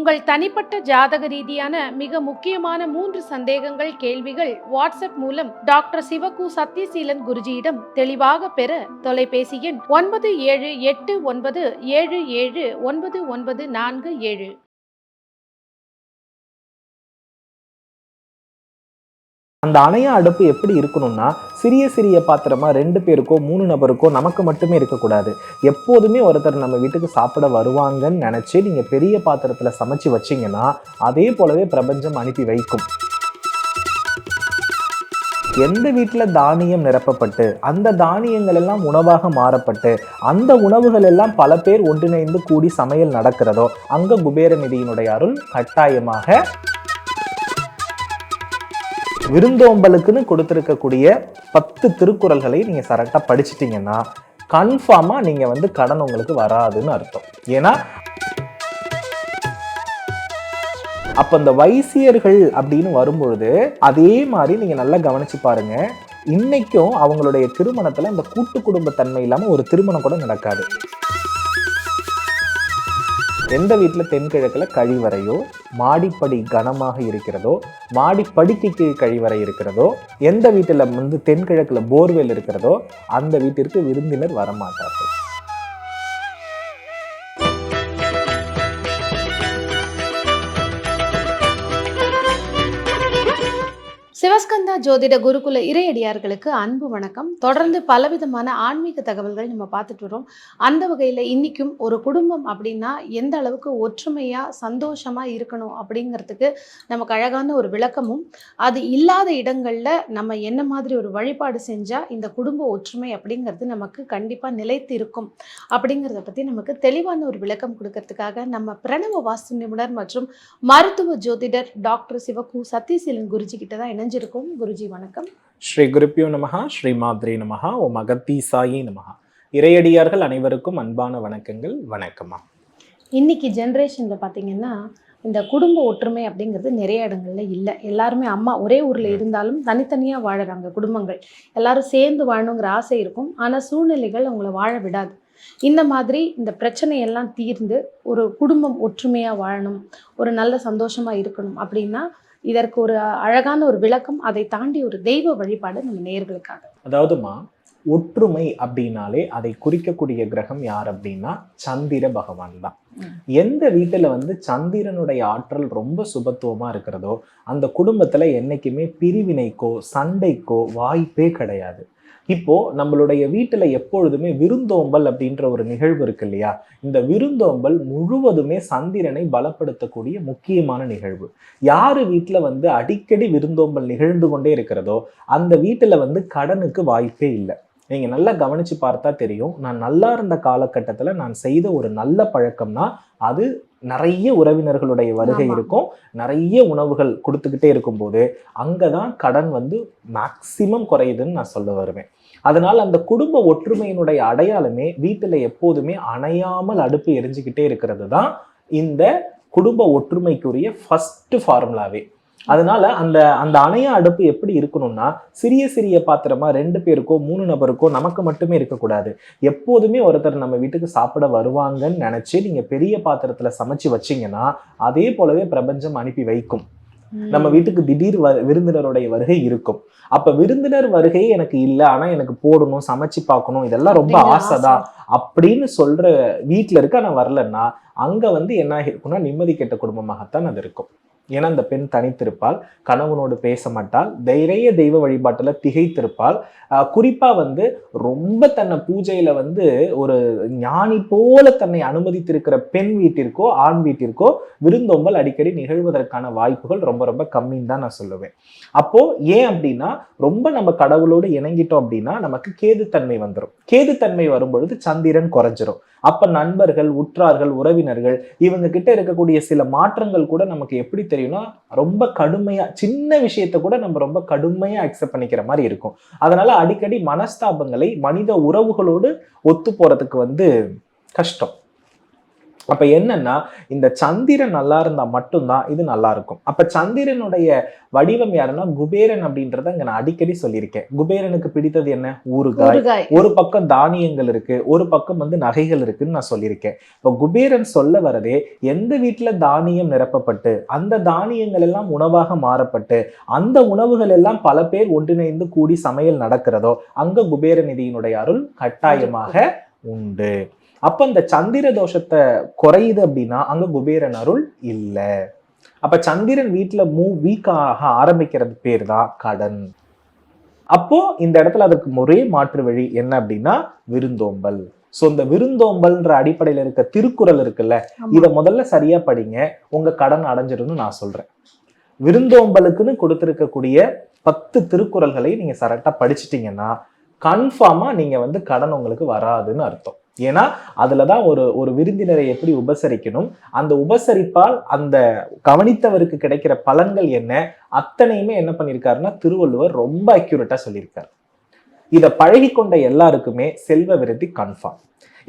உங்கள் தனிப்பட்ட ஜாதக ரீதியான மிக முக்கியமான மூன்று சந்தேகங்கள் கேள்விகள் வாட்ஸ்அப் மூலம் டாக்டர் சிவகு சத்யசீலன் குருஜியிடம் தெளிவாக பெற தொலைபேசி எண் ஒன்பது ஏழு எட்டு ஒன்பது ஏழு ஏழு ஒன்பது ஒன்பது நான்கு ஏழு. அந்த அணையா அடுப்பு எப்படி இருக்கணும்னா சிறிய சிறிய பாத்திரமா ரெண்டு பேருக்கோ மூணு நபருக்கோ நமக்கு மட்டுமே இருக்கக்கூடாது. எப்போதுமே ஒருத்தர் நம்ம வீட்டுக்கு சாப்பிட வருவாங்கன்னு நினைச்சு நீங்க பெரிய பாத்திரத்துல சமைச்சு வச்சீங்கன்னா அதே போலவே பிரபஞ்சம் அனுப்பி வைக்கும். எந்த வீட்டில் தானியம் நிரப்பப்பட்டு அந்த தானியங்கள் எல்லாம் உணவாக மாறப்பட்டு அந்த உணவுகள் எல்லாம் பல பேர் ஒன்றிணைந்து கூடி சமையல் நடக்கிறதோ அங்க குபேர நிதியினுடைய அருள் கட்டாயமாக விருந்தோம்பலுக்குன்னு கொடுத்துருக்கக்கூடிய பத்து திருக்குறள்களை நீங்கள் கரெக்டாக படிச்சிட்டிங்கன்னா கன்ஃபார்மாக நீங்கள் வந்து கடன் உங்களுக்கு வராதுன்னு அர்த்தம். ஏன்னா அப்போ இந்த வைசியர்கள் அப்படின்னு வரும்பொழுது அதே மாதிரி நீங்கள் நல்லா கவனிச்சு பாருங்க. இன்னைக்கும் அவங்களுடைய திருமணத்தில் இந்த கூட்டு குடும்ப தன்மை இல்லாமல் ஒரு திருமணம் கூட நடக்காது. எந்த வீட்டில் தென்கிழக்கில் கழிவறையோ மாடிப்படி கனமாக இருக்கிறதோ மாடிப்படிக்கு கீழ் கழிவறை இருக்கிறதோ எந்த வீட்டில் வந்து தென்கிழக்கில் போர்வெல் இருக்கிறதோ அந்த வீட்டிற்கு விருந்தினர் வரமாட்டார்கள். சிவஸ்கந்தா ஜோதிட குருகுல இறையடியார்களுக்கு அன்பு வணக்கம். தொடர்ந்து பலவிதமான ஆன்மீக தகவல்கள் நம்ம பார்த்துட்டு வரோம். அந்த வகையில் இன்றைக்கும் ஒரு குடும்பம் அப்படின்னா எந்த அளவுக்கு ஒற்றுமையாக சந்தோஷமாக இருக்கணும் அப்படிங்கிறதுக்கு நமக்கு அழகான ஒரு விளக்கமும் அது இல்லாத இடங்களில் நம்ம என்ன மாதிரி ஒரு வழிபாடு செஞ்சால் இந்த குடும்ப ஒற்றுமை அப்படிங்கிறது நமக்கு கண்டிப்பாக நிலைத்து இருக்கும் அப்படிங்கிறத பற்றி நமக்கு தெளிவான ஒரு விளக்கம் கொடுக்கறதுக்காக நம்ம பிரணவ வாஸ்து நிபுணர் மற்றும் மருத்துவ ஜோதிடர் டாக்டர் சிவகு சத்யசீலன் குருஜி கிட்ட தான் இணைஞ்சிருக்கோம். குருஜி வணக்கம். ஸ்ரீ குருப்பியோ நமகா ஸ்ரீ மாத்ரே நமகா ஓ மகத்தீசாயி நமகா இறையடியார்கள் அனைவருக்கும் அன்பான வணக்கங்கள் வணக்கம்மா. இன்னைக்கு ஜென்ரேஷன்ல பாத்தீங்கன்னா இந்த குடும்ப ஒற்றுமை அப்படிங்கிறது நிறைய இடங்கள்ல இல்லை. எல்லாருமே அம்மா ஒரே ஊர்ல இருந்தாலும் தனித்தனியா வாழறாங்க குடும்பங்கள். எல்லாரும் சேர்ந்து வாழணுங்கிற ஆசை இருக்கும். ஆனா சூழ்நிலைகள் அவங்கள வாழ விடாது. இந்த மாதிரி இந்த பிரச்சனையெல்லாம் தீர்ந்து ஒரு குடும்பம் ஒற்றுமையா வாழணும் ஒரு நல்ல சந்தோஷமா இருக்கணும் அப்படின்னா இதற்கு ஒரு அழகான ஒரு விளக்கம் அதை தாண்டி ஒரு தெய்வ வழிபாடு நம்ம நேயர்களுக்காக அதாவதுமா ஒற்றுமை அப்படின்னாலே அதை குறிக்கக்கூடிய கிரகம் யார் அப்படின்னா சந்திர பகவான் தான். எந்த வீட்டுல வந்து சந்திரனுடைய ஆற்றல் ரொம்ப சுபத்துவமா இருக்கிறதோ அந்த குடும்பத்துல என்னைக்குமே பிரிவினைக்கோ சண்டைக்கோ வாய்ப்பே கிடையாது. இப்போது நம்மளுடைய வீட்டில் எப்பொழுதுமே விருந்தோம்பல் அப்படின்ற ஒரு நிகழ்வு இருக்கு இல்லையா? இந்த விருந்தோம்பல் முழுவதுமே சந்திரனை பலப்படுத்தக்கூடிய முக்கியமான நிகழ்வு. யார் வீட்டில் வந்து அடிக்கடி விருந்தோம்பல் நிகழ்ந்து கொண்டே இருக்கிறதோ அந்த வீட்டில் வந்து கடனுக்கு வாய்ப்பே இல்லை. நீங்கள் நல்லா கவனித்து பார்த்தா தெரியும் நான் நல்லா இருந்த காலகட்டத்தில் நான் செய்த ஒரு நல்ல பழக்கம்னா அது நிறைய உறவினர்களுடைய வருகை. இருக்கும். நிறைய உணவுகள் கொடுத்துக்கிட்டே இருக்கும்போது அங்கதான் கடன் வந்து மேக்சிமம் குறையுதுன்னு நான் சொல்ல வருவேன். அதனால அந்த குடும்ப ஒற்றுமையினுடைய அடையாளமே வீட்டுல எப்போதுமே அணையாமல் அடுப்பு எரிஞ்சுக்கிட்டே இருக்கிறது தான் இந்த குடும்ப ஒற்றுமைக்குரிய ஃபர்ஸ்ட் ஃபார்முலாவே அதனால அந்த அந்த அணைய அடுப்பு எப்படி இருக்கணும்னா சிறிய சிறிய பாத்திரமா ரெண்டு பேருக்கோ மூணு நபருக்கோ நமக்கு மட்டுமே இருக்கக்கூடாது. எப்போதுமே ஒருத்தர் நம்ம வீட்டுக்கு சாப்பிட வருவாங்கன்னு நினைச்சு நீங்க பெரிய பாத்திரத்துல சமைச்சு வச்சீங்கன்னா அதே போலவே பிரபஞ்சம் அனுப்பி வைக்கும். நம்ம வீட்டுக்கு திடீர் வ- விருந்தினருடைய வருகை இருக்கும். அப்ப விருந்தினர் வருகை எனக்கு இல்லை ஆனா எனக்கு போடணும் சமைச்சு பார்க்கணும் இதெல்லாம் ரொம்ப ஆசைதான் அப்படின்னு சொல்ற வீட்டுல இருக்க நான் வரலன்னா அங்க வந்து என்ன ஆகிருக்கும்னா நிம்மதி கெட்ட குடும்பமாகத்தான் அது இருக்கும். ஏன்னா அந்த பெண் தனித்திருப்பாள். கணவனோடு பேச மாட்டாள். தைரிய தெய்வ வழிபாட்டில் திகைத்திருப்பாள். குறிப்பாக வந்து ரொம்ப தன்னை பூஜையில் வந்து ஒரு ஞானி போல தன்னை அனுமதித்திருக்கிற பெண் வீட்டிற்கோ ஆண் வீட்டிற்கோ விருந்தோம்பல் அடிக்கடி நிகழ்வதற்கான வாய்ப்புகள் ரொம்ப ரொம்ப கம்மின்னு தான் நான் சொல்லுவேன். அப்போது ஏன் அப்படின்னா ரொம்ப நம்ம கடவுளோடு இணங்கிட்டோம் அப்படின்னா நமக்கு கேதுத்தன்மை வந்துடும் கேதுத்தன்மை வரும்பொழுது சந்திரன் குறைஞ்சிரும். அப்போ நண்பர்கள் உற்றார்கள் உறவினர்கள் இவங்க கிட்ட இருக்கக்கூடிய சில மாற்றங்கள் கூட நமக்கு எப்படி தெரியும்? தெரியும்னா ரொம்ப கடுமையா சின்ன விஷயத்த கூட நம்ம ரொம்ப கடுமையா அக்செப்ட் பண்ணிக்கிற மாதிரி இருக்கும். அதனால அடிக்கடி மனஸ்தாபங்களை மனித உறவுகளோடு ஒத்து போறதுக்கு வந்து கஷ்டம். அப்ப என்னன்னா இந்த சந்திரன் நல்லா இருந்தா மட்டும்தான் இது நல்லா இருக்கும். அப்ப சந்திரனுடைய வடிவம் யாருன்னா குபேரன் அப்படின்றத இங்க நான் அடிக்கடி சொல்லியிருக்கேன். குபேரனுக்கு பிடித்தது என்ன? ஊறுகாய். ஒரு பக்கம் தானியங்கள் இருக்கு ஒரு பக்கம் வந்து நகைகள் இருக்குன்னு நான் சொல்லியிருக்கேன். இப்போ குபேரன் சொல்ல வரதே எந்த வீட்டுல தானியம் நிரப்பப்பட்டு அந்த தானியங்கள் எல்லாம் உணவாக மாறப்பட்டு அந்த உணவுகள் எல்லாம் பல பேர் ஒன்றிணைந்து கூடி சமையல் நடக்கிறதோ அங்க குபேர நிதியினுடைய அருள் கட்டாயமாக உண்டு. அப்ப இந்த சந்திர தோஷத்தை குறையுது அப்படின்னா அங்க குபேரன் அருள் இல்ல. அப்ப சந்திரன் வீட்டுல மூ வீக் ஆக ஆரம்பிக்கிறது பேர் தான் கடன். அப்போ இந்த இடத்துல அதற்கு ஒரே மாற்று வழி என்ன அப்படின்னா விருந்தோம்பல். சோ இந்த விருந்தோம்பல்ன்ற அடிப்படையில இருக்க திருக்குறள் இருக்குல்ல. இத முதல்ல சரியா படிங்க உங்க கடன் அடைஞ்சிடும்னு நான் சொல்றேன். விருந்தோம்பலுக்குன்னு கொடுத்திருக்கக்கூடிய பத்து திருக்குறள்களை நீங்க கரெக்டா படிச்சிட்டீங்கன்னா கன்ஃபார்மா நீங்க வந்து கடன் உங்களுக்கு வராதுன்னு அர்த்தம். ஏன்னா அதுலதான் ஒரு ஒரு விருந்தினரை எப்படி உபசரிக்கணும் அந்த உபசரிப்பால் அந்த கவனித்தவருக்கு கிடைக்கிற பலன்கள் என்ன அத்தனையுமே என்ன பண்ணியிருக்காருன்னா திருவள்ளுவர் ரொம்ப அக்யூரட்டா சொல்லியிருக்காரு. இதை பழகி கொண்ட எல்லாருக்குமே செல்வ விருதி கன்ஃபார்ம்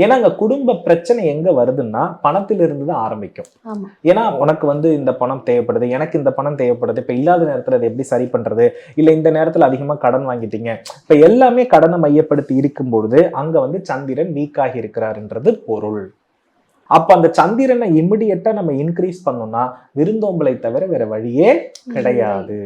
ஏன்னா அங்க குடும்ப பிரச்சனை எங்க வருதுன்னா பணத்திலிருந்து தான் ஆரம்பிக்கும் ஏன்னா உனக்கு வந்து இந்த பணம் தேவைப்படுது எனக்கு இந்த பணம் தேவைப்படுது இப்ப இல்லாத நேரத்துல அதை எப்படி சரி பண்றது? இல்ல இந்த நேரத்துல அதிகமா கடன் வாங்கிட்டீங்க. இப்ப எல்லாமே கடனை மையப்படுத்தி இருக்கும் பொழுது அங்க வந்து சந்திரன் வீக் ஆகி இருக்கிறாருன்றது பொருள். அப்ப அந்த சந்திரனை இமிடியட்டா நம்ம இன்க்ரீஸ் பண்ணோம்னா விருந்தோம்பலை தவிர வேற வழியே கிடையாது.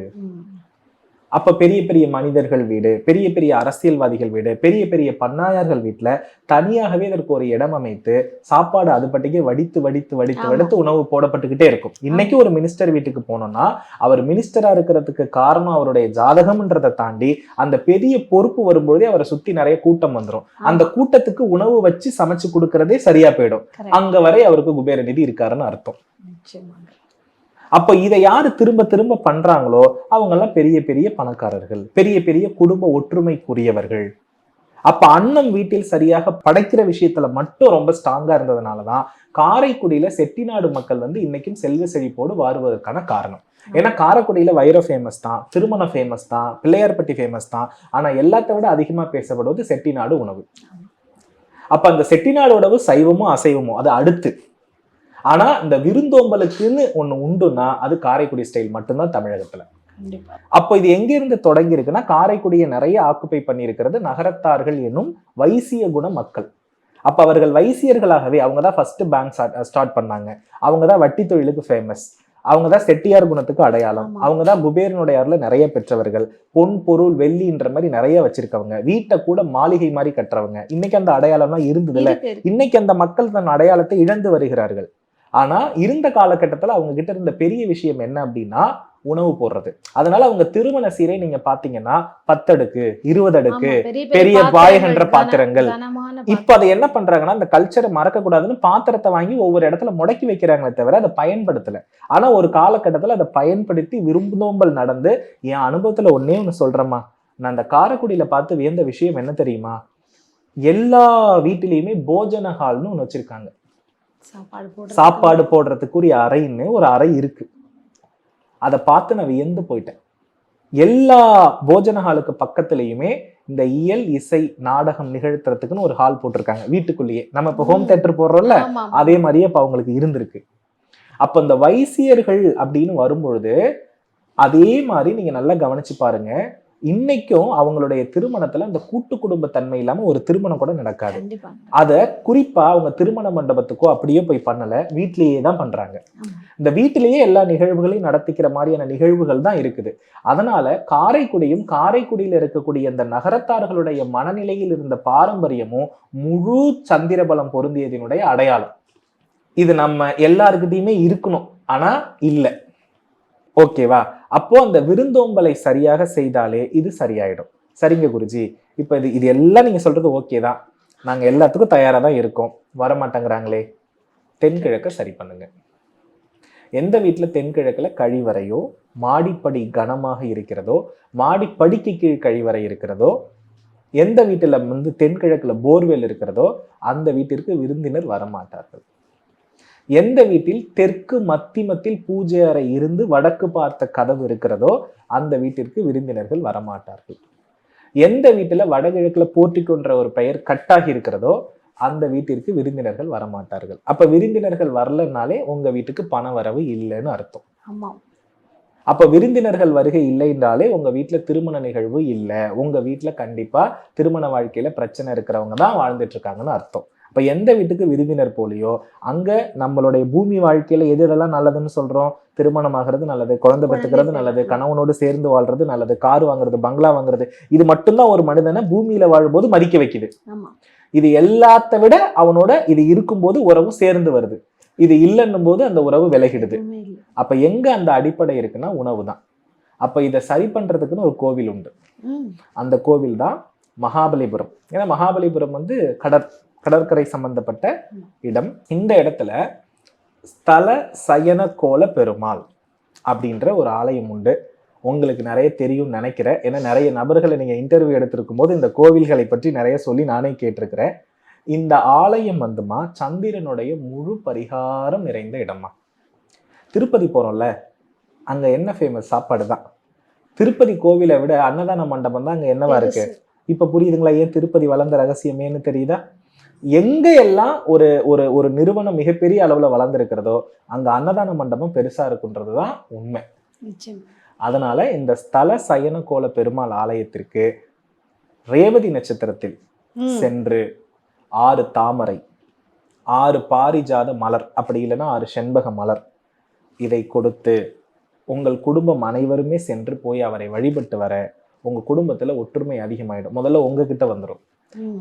அப்ப பெரிய பெரிய மனிதர்கள் வீடு பெரிய பெரிய அரசியல்வாதிகள் வீடு பெரிய பெரிய பண்ணாயார்கள் வீட்டுல தனியாகவே இதற்கு ஒரு இடம் அமைத்து சாப்பாடு அது பட்டிக்கே வடித்து வடித்து வடித்து. வடித்து உணவு போடப்பட்டுக்கிட்டே இருக்கும். இன்னைக்கு ஒரு மினிஸ்டர் வீட்டுக்கு போனோம்னா அவர் மினிஸ்டரா இருக்கிறதுக்கு காரணம் அவருடைய ஜாதகம்ன்றதை தாண்டி அந்த பெரிய பொறுப்பு வரும்போதே அவரை சுத்தி நிறைய கூட்டம் வந்துரும். அந்த கூட்டத்துக்கு உணவு வச்சு சமைச்சு கொடுக்கறதே சரியா போயிடும். அங்க வரை அவருக்கு குபேர நிதி இருக்காருன்னு அர்த்தம். நிச்சயமாக அப்ப இதை யாரு திரும்ப திரும்ப பண்றாங்களோ அவங்கெல்லாம் பெரிய பெரிய பணக்காரர்கள் பெரிய பெரிய குடும்ப ஒற்றுமைக்குரியவர்கள். அப்ப அன்னம் வீட்டில் சரியாக படைக்கிற விஷயத்துல மட்டும் ரொம்ப ஸ்ட்ராங்கா இருந்ததுனாலதான் காரைக்குடியில செட்டிநாடு மக்கள் வந்து இன்னைக்கும் செல்வ செழிப்போடு வாருவதற்கான காரணம். ஏன்னா காரைக்குடியில வைர ஃபேமஸ் தான் திருமணம் ஃபேமஸ் தான் பிள்ளையார்பட்டி ஃபேமஸ் தான். ஆனா எல்லாத்த விட அதிகமா பேசப்படுவது செட்டிநாடு உணவு. அப்ப அந்த செட்டிநாடு உணவு சைவமும் அசைவமும் அது அடுத்து. ஆனா இந்த விருந்தோம்பலுக்குன்னு ஒண்ணு உண்டுன்னா அது காரைக்குடி ஸ்டைல் மட்டும்தான் தமிழகத்துல. அப்போ இது எங்க இருந்து தொடங்கி இருக்குன்னா காரைக்குடியை நிறைய ஆக்குப்பை பண்ணியிருக்கிறது நகரத்தார்கள் என்னும் வைசிய குண மக்கள். அப்ப அவர்கள் வைசியர்களாகவே அவங்க தான் ஃபர்ஸ்ட் பேங்க் ஸ்டார்ட் பண்ணாங்க. அவங்க தான் வட்டி தொழிலுக்கு ஃபேமஸ் அவங்க தான் செட்டியார் குணத்துக்கு அடையாளம். அவங்க தான் குபேரனுடைய அருளை நிறைய பெற்றவர்கள். பொன் பொருள் வெள்ளின்ற மாதிரி நிறைய வச்சிருக்கவங்க. வீட்டை கூட மாளிகை மாதிரி கட்டுறவங்க. இன்னைக்கு அந்த அடையாளம்லாம் இருந்ததுல. இன்னைக்கு அந்த மக்கள் தன் அடையாளத்தை இழந்து வருகிறார்கள். ஆனா இருந்த காலகட்டத்துல அவங்க கிட்ட இருந்த பெரிய விஷயம் என்ன அப்படின்னா உணவு போடுறது. அதனால அவங்க திருமண சீரை நீங்க பாத்தீங்கன்னா பத்தடுக்கு இருபது அடுக்கு பெரிய பெரிய பாத்திரங்கள், இப்ப அதை என்ன பண்றாங்கன்னா அந்த கல்ச்சரை மறக்க கூடாதுன்னு பாத்திரத்தை வாங்கி ஒவ்வொரு இடத்துல முடக்கி வைக்கிறாங்களே தவிர அதை பயன்படுத்தல. ஆனா ஒரு காலகட்டத்துல அதை பயன்படுத்தி விருந்தோம்பல் நடந்து என் அனுபவத்துல ஒன்னே ஒண்ணு சொல்றேம்மா. நான் அந்த காரைக்குடியில பார்த்து வியந்த விஷயம் என்ன தெரியுமா? எல்லா வீட்டிலையுமே போஜன ஹால்னு ஒண்ணு வச்சிருக்காங்க. சாப்பாடு போடுறது. சாப்பாடு போடுறதுக்குரிய அறைன்னு ஒரு அறை இருக்கு அதை பார்த்து நான் வியந்து போயிட்டேன் எல்லா போஜன ஹாலுக்கு பக்கத்துலயுமே இந்த இயல் இசை நாடகம் நிகழ்த்துறதுக்குன்னு ஒரு ஹால் போட்டிருக்காங்க வீட்டுக்குள்ளேயே நம்ம இப்போ ஹோம். தேட்டர் போடுறோம்ல. அதே மாதிரியே இப்ப அவங்களுக்கு இருந்திருக்கு அப்ப இந்த வைசியர்கள் அப்படின்னு வரும்பொழுது அதே மாதிரி நீங்க நல்லா கவனிச்சு பாருங்க இன்னைக்கும் அவங்களுடைய திருமணத்துல அந்த கூட்டு குடும்ப தன்மை இல்லாம ஒரு திருமணம் கூட நடக்காது. அத குறிப்பா அவங்க திருமண மண்டபத்துக்கோ அப்படியே போய் பண்ணல. வீட்லயே தான் பண்றாங்க. இந்த வீட்டிலேயே எல்லா நிகழ்வுகளையும் நடத்திக்கிற மாதிரியான நிகழ்வுகள் தான் இருக்குது. அதனால காரைக்குடியும் காரைக்குடியில இருக்கக்கூடிய இந்த நகரத்தார்களுடைய மனநிலையில் இருந்த பாரம்பரியமும் முழு சந்திரபலம் பொருந்தியதினுடைய அடையாளம். இது நம்ம எல்லாருக்கிட்டையுமே இருக்கணும். ஆனா இல்ல. ஓகேவா? அப்போ அந்த விருந்தோம்பலை சரியாக செய்தாலே இது சரியாயிடும். சரிங்க குருஜி இப்போ இது இது எல்லாம் நீங்க சொல்றது ஓகே தான். நாங்க எல்லாத்துக்கும் தயாரா தான் இருக்கோம். வர மாட்டேங்கிறாங்களே தென்கிழக்க சரி பண்ணுங்க. எந்த வீட்டில் தென்கிழக்கில் கழிவறையோ மாடிப்படி கனமாக இருக்கிறதோ மாடிப்படிக்கு கீழ் கழிவறை இருக்கிறதோ எந்த வீட்டில் வந்து தென்கிழக்கில் போர்வெல் இருக்கிறதோ அந்த வீட்டிற்கு விருந்தினர் வரமாட்டார்கள். எந்த வீட்டில் தெற்கு மத்திமத்தில் பூஜை அறை இருந்து வடக்கு பார்த்த கதவு இருக்கிறதோ அந்த வீட்டிற்கு விருந்தினர்கள் வரமாட்டார்கள். எந்த வீட்டுல வடகிழக்குல போர்ட்டிக்கோன்ற ஒரு பெயர் கட்டாகி இருக்கிறதோ அந்த வீட்டிற்கு விருந்தினர்கள் வரமாட்டார்கள். அப்ப விருந்தினர்கள் வரலனாலே உங்க வீட்டுக்கு பண வரவு இல்லைன்னு அர்த்தம். ஆமா. அப்ப விருந்தினர்கள் வருகை இல்லை என்றாலே உங்க வீட்டுல திருமண நிகழ்வு இல்லை. உங்க வீட்டுல கண்டிப்பா திருமண வாழ்க்கையில பிரச்சனை இருக்கிறவங்க தான் வாழ்ந்துட்டு இருக்காங்கன்னு அர்த்தம். அப்ப எந்த வீட்டுக்கு விருந்தினர் போலியோ அங்க நம்மளுடைய பூமி வாழ்க்கையில எது எதெல்லாம் நல்லதுன்னு சொல்றோம்? திருமணம் ஆகிறது நல்லது குழந்தை பெற்றுக்கிறது நல்லது. கணவனோடு சேர்ந்து வாழ்றது நல்லது கார் வாங்குறது பங்களா வாங்குறது இது மட்டும்தான் ஒரு மனிதனை பூமியில வாழும்போது மதிக்க வைக்குது. இது எல்லாத்த விட அவனோட இது இருக்கும்போது உறவு சேர்ந்து வருது. இது இல்லைன்னும் போது அந்த உறவு விலகிடுது. அப்ப எங்க அந்த அடிப்படை இருக்குன்னா உணவு தான் அப்ப இதை சரி பண்றதுக்குன்னு ஒரு கோவில் உண்டு. அந்த கோவில் தான் மகாபலிபுரம். ஏன்னா மகாபலிபுரம் வந்து கடற் கடற்கரை சம்பந்தப்பட்ட இடம். இந்த இடத்துல ஸ்தல சயன கோல பெருமாள் அப்படின்ற ஒரு ஆலயம் உண்டு. உங்களுக்கு நிறைய தெரியும் நினைக்கிறேன். ஏன்னா நிறைய நபர்களை நீங்க இன்டர்வியூ எடுத்திருக்கும் போது இந்த கோவில்களை பற்றி நிறைய சொல்லி நானே கேட்டிருக்கிறேன். இந்த ஆலயம் வந்துமா சந்திரனுடைய முழு பரிகாரம் நிறைந்த இடமா? திருப்பதி போறோம்ல அங்க என்ன ஃபேமஸ் சாப்பாடு தான்? திருப்பதி கோவிலை விட அன்னதான மண்டபம் தான் அங்க என்னவா இருக்கு. இப்ப புரியுதுங்களா ஏன் திருப்பதி வளர்ந்த ரகசியமேன்னு தெரியுதா? எங்க எல்லாம் ஒரு ஒரு ஒரு நிறுவனம் மிகப்பெரிய அளவுல வளர்ந்துருக்கிறதோ அங்க அன்னதான மண்டபம் பெருசா இருக்குன்றதுதான் உண்மை நிச்சயம் அதனால இந்த ஸ்தல சயன கோல பெருமாள் ஆலயத்திற்கு ரேவதி நட்சத்திரத்தில். சென்று ஆறு தாமரை ஆறு பாரிஜாத மலர் அப்படி இல்லைன்னா ஆறு செண்பக மலர் இதை கொடுத்து உங்கள் குடும்பம் அனைவருமே சென்று போய் அவரை வழிபட்டு வர உங்க குடும்பத்துல ஒற்றுமை அதிகமாயிடும் முதல்ல உங்ககிட்ட வந்துடும்.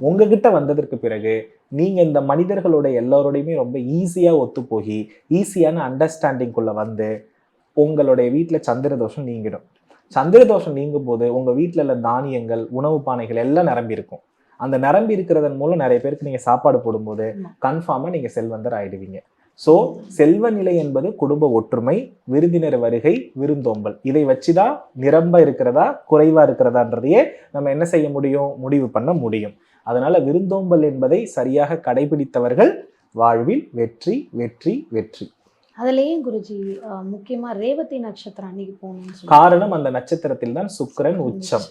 உங்ககிட்ட வந்ததற்கு பிறகு நீங்க இந்த மனிதர்களோட எல்லாரோடையுமே ரொம்ப ஈஸியா ஒத்து போகி ஈஸியான அண்டர்ஸ்டாண்டிங்குள்ள வந்து உங்களுடைய வீட்டுல சந்திர தோஷம் நீங்கிடும். சந்திர தோஷம் நீங்கும் போது உங்க வீட்டுல உள்ள தானியங்கள் உணவு பானைகள் எல்லாம் நிரம்பி இருக்கும். அந்த நிரம்பி இருக்கிறதன் மூலம் நிறைய பேருக்கு நீங்க சாப்பாடு போடும்போது. கன்ஃபார்மா நீங்க செல்வந்தர் ஆயிடுவீங்க. சோ செல்வ நிலை என்பது குடும்ப ஒற்றுமை விருந்தினர் வருகை விருந்தோம்பல். இதை வச்சுதான் நிரம்ப இருக்கிறதா குறைவா இருக்கிறதான்றதையே நம்ம என்ன செய்ய முடியும்? முடிவு பண்ண முடியும். அதனால விருந்தோம்பல் என்பதை சரியாக கடைபிடித்தவர்கள் வாழ்வில் வெற்றி வெற்றி வெற்றி. அதுலயும் குருஜி அஹ், முக்கியமா ரேவதி நட்சத்திரம் அன்னைக்கு போகணும்னு சொல்லி காரணம் அந்த நட்சத்திரத்தில் தான் சுக்கிரன் உச்சம்.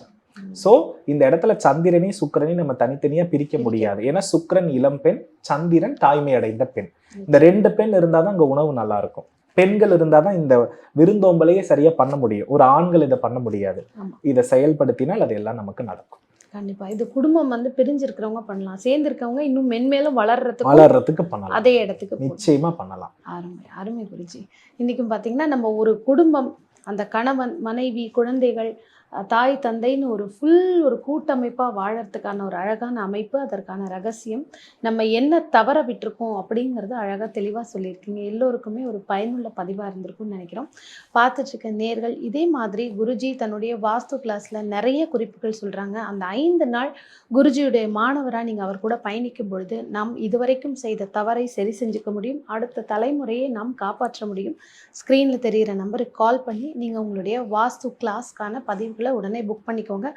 சோ இந்த இடத்துல சந்திரனையும் சுக்கிரனையும் நம்ம தனித்தனியா பிரிக்க முடியாது. ஏன்னா சுக்கிரன் இளம் பெண் சந்திரன் தாய்மை அடைந்த பெண். இந்த ரெண்டு பெண் இருந்தாதான் அங்க உணவு நல்லா இருக்கும் பெண்கள் இருந்தாதான் இந்த விருந்தோம்பலையே சரியா பண்ண முடியும். ஒரு ஆண்கள் இதை பண்ண முடியாது. இதை செயல்படுத்தினால் அது எல்லாம் நமக்கு நடக்கும். கண்டிப்பா. இது குடும்பம் வந்து பிரிஞ்சிருக்கிறவங்க பண்ணலாம். சேர்ந்து இருக்கவங்க இன்னும் மென்மேலும் வளர்றதுக்கு வளர்றதுக்கு பண்ணலாம். அதே இடத்துக்கு. நிச்சயமா பண்ணலாம். அருமை அருமை குருஜி. இன்னைக்கும் பார்த்தீங்கன்னா நம்ம ஒரு குடும்பம் அந்த கணவன் மனைவி குழந்தைகள் தாய் தந்தைன்னு ஒரு ஃபுல் ஒரு கூட்டமைப்பாக வாழறதுக்கான ஒரு அழகான அமைப்பு அதற்கான ரகசியம். நம்ம என்ன தவற விட்டிருக்கோம் அப்படிங்கிறது அழகாக தெளிவாக சொல்லியிருக்கீங்க. எல்லோருக்குமே ஒரு பயனுள்ள பதிவாக இருந்திருக்கும்னு நினைக்கிறோம். பார்த்துட்ருக்க நேர்கள் இதே மாதிரி குருஜி தன்னுடைய வாஸ்து கிளாஸில் நிறைய குறிப்புகள் சொல்கிறாங்க அந்த ஐந்து நாள் குருஜியுடைய மாணவராக நீங்கள் அவர் கூட பயணிக்கும் பொழுது நாம் இதுவரைக்கும் செய்த தவறை சரி செஞ்சுக்க முடியும். அடுத்த தலைமுறையை நாம் காப்பாற்ற முடியும். ஸ்க்ரீனில் தெரிகிற நம்பருக்கு கால் பண்ணி நீங்கள் உங்களுடைய வாஸ்து கிளாஸ்க்கான பதிவுகள் உடனே புக் பண்ணிக்கோங்க.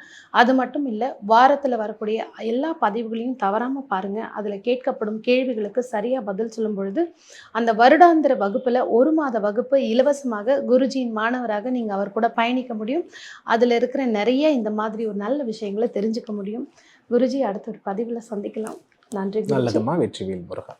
அது மட்டும் இல்லை வாரத்தில் வரக்கூடிய எல்லா பதிவுகளையும் தவறாமல் பாருங்கள் அதில் கேட்கப்படும் கேள்விகளுக்கு சரியாக பதில் சொல்லும் பொழுது அந்த வருடாந்திர வகுப்பில் ஒரு மாத வகுப்பு இலவசமாக குருஜியின் மாணவராக நீங்கள் அவர் கூட பயணிக்க முடியும். அதில் இருக்கிற நிறைய இந்த மாதிரி ஒரு நல்ல விஷயங்களை தெரிஞ்சுக்க முடியும். குருஜி அடுத்த ஒரு பதிவில் சந்திக்கலாம். நன்றி நல்லதுமா வெற்றிவேல் முருகா.